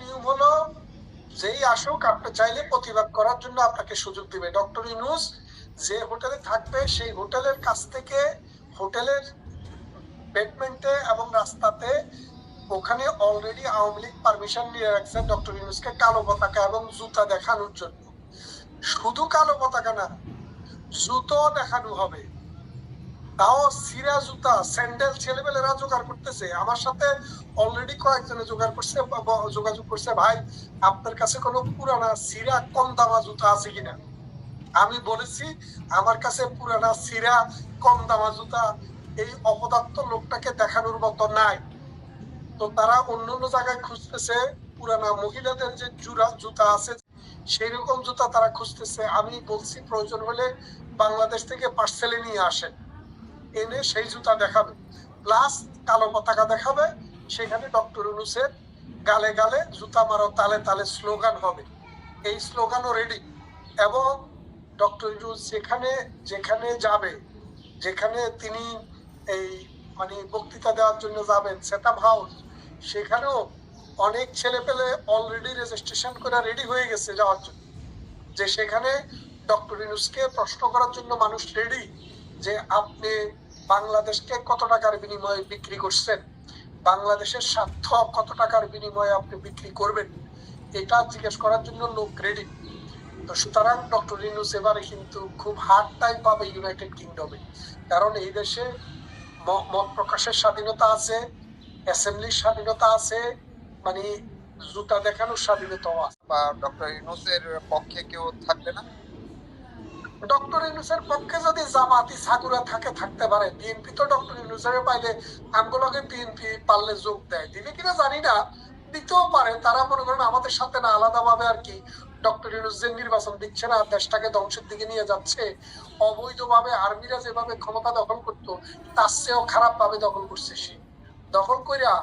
নিয়ম হলো, যেই আসুক, আপনি চাইলে প্রতিবাদ করার জন্য আপনাকে সুযোগ দিবে। ডক্টর ইউনুস যে হোটেলে থাকবে, সেই হোটেলের কাছ থেকে হোটেলের বেডমেন্টে এবং রাস্তাতে ওখানে অলরেডি আওয়ামী লীগ পারমিশন নিয়ে রাখছে ডক্টর ইউনুসকে কালো পতাকা এবং জুতা দেখানোর জন্য। শুধু কালো পতাকা না জুতো দেখানো হবে। তাও সিরা জুতা, স্যান্ডেল ছেলেমেলেরা জোগাড় করতেছে। আমার সাথে অলরেডি কয়েকজনে জোগাড় করছে যোগাযোগ করছে, ভাই, আপনার কাছে কোনো পুরানা সিরা কম দামা জুতা আছে কিনা? আমি বলেছি, আমার কাছে পুরানা সিরা কম দামা জুতা, এই অপদার্থ লোকটাকে দেখানোর মতো নাই। তো তারা অন্য অন্য জায়গায় খুঁজতেছে, পুরানা মহিলাদের যে জুরা, জুতা আছে সেই রকম জুতা তারা খুঁজতেছে। আমি বলছি, প্রয়োজন হলে বাংলাদেশ থেকে পার্সেলে নিয়ে আসেন। এনে সেই জুতা দেখাবে। প্লাস কালো পতাকা দেখাবে। সেখানে ডক্টর ইউনুসের গালে গালে জুতা মারো, তালে তালে স্লোগান হবে। এই স্লোগানও রেডি এবং ডক্টর ইউনুস যেখানে যেখানে যাবে, যেখানে তিনি এই মানে বক্তৃতা দেওয়ার জন্য যাবেন সেটাপ হাউস, সেখানেও অনেক ছেলে পেলে অলরেডি রেজিস্ট্রেশন করে রেডি হয়ে গেছে যাওয়ার জন্য। যে সেখানে ডক্টর ইউনুসকে প্রশ্ন করার জন্য মানুষ রেডি আপনি বাংলাদেশকে কত টাকার বিনিময়ে বিক্রি করছেন? বাংলাদেশের স্বার্থ কত টাকার বিনিময়ে আপনি বিক্রি করবেন? এটা জিজ্ঞেস করার জন্য লোক রেডি তো সুতরাং ডক্টর ইউনুস এবারে কিন্তু খুব পাবে ইউনাইটেড কিংডমে কারণ এই দেশে মত প্রকাশের স্বাধীনতা আছে অ্যাসেম্বলির স্বাধীনতা আছে মানে জুতা দেখানোর স্বাধীনতাও আছে। বা ডক্টর ইউনুসের পক্ষে কেউ থাকবে না? ডক্টর ইউনুসের পক্ষে যদি জামাতি থাকে, থাকতে পারে। বিএনপি তো ডক্টর ইউনুসের পাইলে আমগুলোকে বিএনপি পারলে যোগ দেয়। দিবে কিনা জানি না, দিতেও পারে। তারা মনে করেন আমাদের সাথে না আলাদা ভাবে আর কি ডক্টর ইউনুস যে নির্বাচন দিচ্ছে না, দেশটাকে ধ্বংসের দিকে নিয়ে যাচ্ছে, অবৈধভাবে আর্মিরা যেভাবে ক্ষমতা দখল করতো, তার চেয়েও খারাপ ভাবে দখল করছে সে। দখল কইরা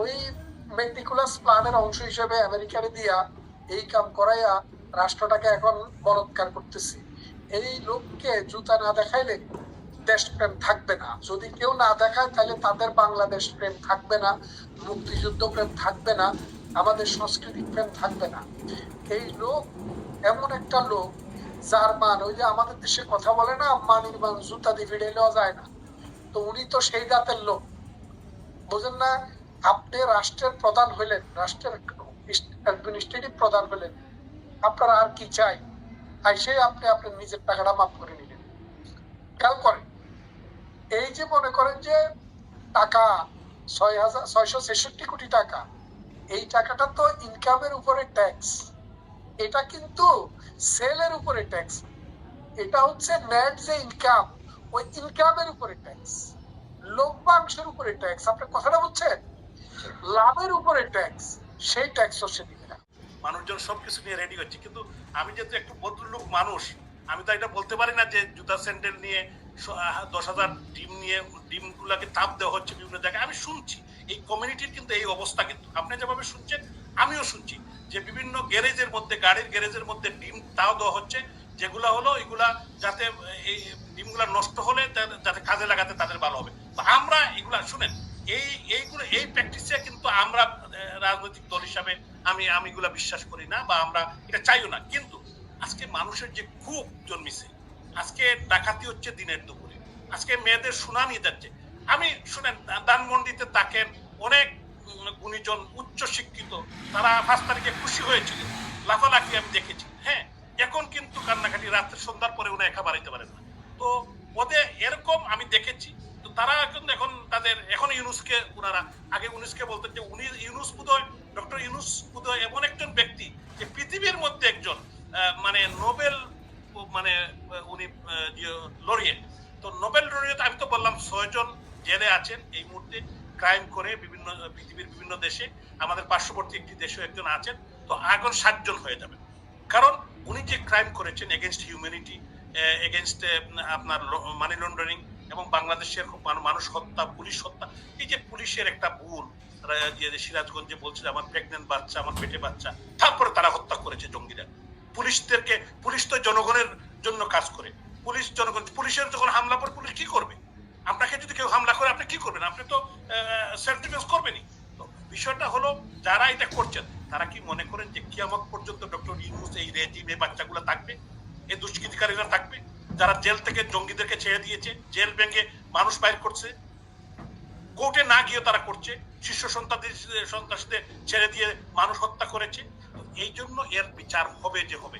ওই মেটিকুলাস প্ল্যানের অংশ হিসেবে আমেরিকারে দিয়া এই কাম করাইয়া রাষ্ট্রটাকে এখন বলৎকার করতেছে। এই লোককে জুতা না দেখাইলে দেশ দেশপ্রেম থাকবে না। যদি কেউ না দেখায়, তাহলে তাদের বাংলাদেশ প্রেম থাকবে না, মুক্তিযুদ্ধ প্রেম থাকবে না, আমাদের সাংস্কৃতিক প্রেম থাকবে না। এই লোক এমন একটা লোক, যার মান, ওই যে আমাদের দেশে কথা বলে না, মানির মান, জুতা দিয়ে ভিড়ে নেওয়া যায় না। তো উনি তো সেই জাতের লোক। বুঝেন না, আপনি রাষ্ট্রের প্রধান হইলেন, রাষ্ট্রের অ্যাডমিনিস্ট্রেটিভ প্রধান হলেন আপনারা আর কি চাই? আইসে আপনি আপনার নিজের টাকাটা মাফ করে নিলেন। খেয়াল করেন, এই যে মনে করেন যে টাকা ছয় হাজার, ছয়শো ছেষট্টি কোটি টাকা, এই টাকাটা তো ইনকামের উপরে ট্যাক্স এটা কিন্তু সেলের উপরে ট্যাক্স এটা হচ্ছে নেট যে ইনকাম ওই ইনকামের উপরে ট্যাক্স লভ্যাংশের উপরে ট্যাক্স আপনি কথাটা বুঝছেন? লাভের উপরে ট্যাক্স সেই ট্যাক্সও সে দিবে না। মানুষজন সবকিছু নিয়ে রেডি হচ্ছে, কিন্তু আমি যেহেতু একটু ভদ্রলোক মানুষ, আমি তো এটা বলতে পারি না যে জুতা স্যান্ডেল নিয়ে দশ হাজার ডিম নিয়ে ডিমগুলোকে তাপ দেওয়া হচ্ছে বিভিন্ন জায়গায়। আমি শুনছি, এই কমিউনিটির কিন্তু এই অবস্থা কিন্তু আপনি যেভাবে শুনছেন, আমিও শুনছি যে বিভিন্ন গ্যারেজের মধ্যে, গাড়ির গ্যারেজের মধ্যে ডিম তাও দেওয়া হচ্ছে, যেগুলো হলো এগুলা যাতে, এই ডিমগুলা নষ্ট হলে যাতে কাজে লাগাতে তাদের ভালো হবে। আমরা এগুলা, শুনেন, এই, এইগুলো, এই প্র্যাকটিসে রাজনৈতিক দল হিসাবে আমি আমি এগুলা বিশ্বাস করি না বা আমরা এটা চাইও না। কিন্তু আজকে মানুষের যে ক্ষোভ জন্মিছে, আজকে ডাকাতি হচ্ছে দিনের দুপুরে, আজকে মেয়েদের সোনা যাচ্ছে। আমি শুনেন দানমন্ডিতে তাকেন অনেক গুণীজন উচ্চ শিক্ষিত, তারা পাঁচ তারিখে খুশি হয়েছিল। লাফালাফি আমি দেখেছি। হ্যাঁ এখন কিন্তু কান্নাকাটি, রাত্রে সন্ধ্যার পরে উনি একা বাড়াইতে পারেন না। তো ওদের এরকম আমি দেখেছি। তারা কিন্তু এখন তাদের এখন ইউনুসকে ওনারা আগে ইউনুসকে বলতেন যে উনি ইউনুস বোধহয়, ডক্টর ইউনুস বোধহয় এমন একজন ব্যক্তি যে পৃথিবীর মধ্যে একজন মানে নোবেল মানে উনি লরিয়েট তো নোবেল লরিয়েট আমি তো বললাম ছয়জন জেলে আছেন এই মুহূর্তে ক্রাইম করে বিভিন্ন, পৃথিবীর বিভিন্ন দেশে। আমাদের পার্শ্ববর্তী একটি দেশেও একজন আছেন। তো এখন সাতজন হয়ে যাবেন। কারণ উনি যে ক্রাইম করেছেন এগেনস্ট হিউম্যানিটি এগেনস্ট আপনার মানি লন্ডারিং এবং বাংলাদেশের মান- মানুষ হত্যা, পুলিশ হত্যা। এই যে পুলিশের একটা ভুল যে সিরাজগঞ্জে বলছে যে আমার প্রেগনেন্ট বাচ্চা, আমার পেটে বাচ্চা। তারপরে তারা হত্যা করেছে জঙ্গিরা। পুলিশদেরকে পুলিশ তো জনগণের জন্য কাজ করে। পুলিশ জনগণ পুলিশের যখন হামলা পর পুলিশ কি করবে? আপনাকে যদি কেউ হামলা করে, আপনি কি করবেন? আপনি তো সেলফ ডিফেন্স করবেনই। তো বিষয়টা হলো, যারা এটা করছেন, তারা কি মনে করেন যে কিয়ামত পর্যন্ত ডক্টর ইউনুস এই রেজিম বাচ্চাগুলো থাকবে? এই দুষ্কৃতিকারীরা থাকবে? যারা জেল থেকে জঙ্গিদেরকে ছেড়ে দিয়েছে, জেল ভেঙে মানুষ বাইর করছে, কোর্টে না গিয়ে তারা করছে শিষ্য সন্তানদের, সন্ত্রাসীদের ছেড়ে দিয়ে মানুষ হত্যা করেছে। এই জন্য এর বিচার হবে যে হবে।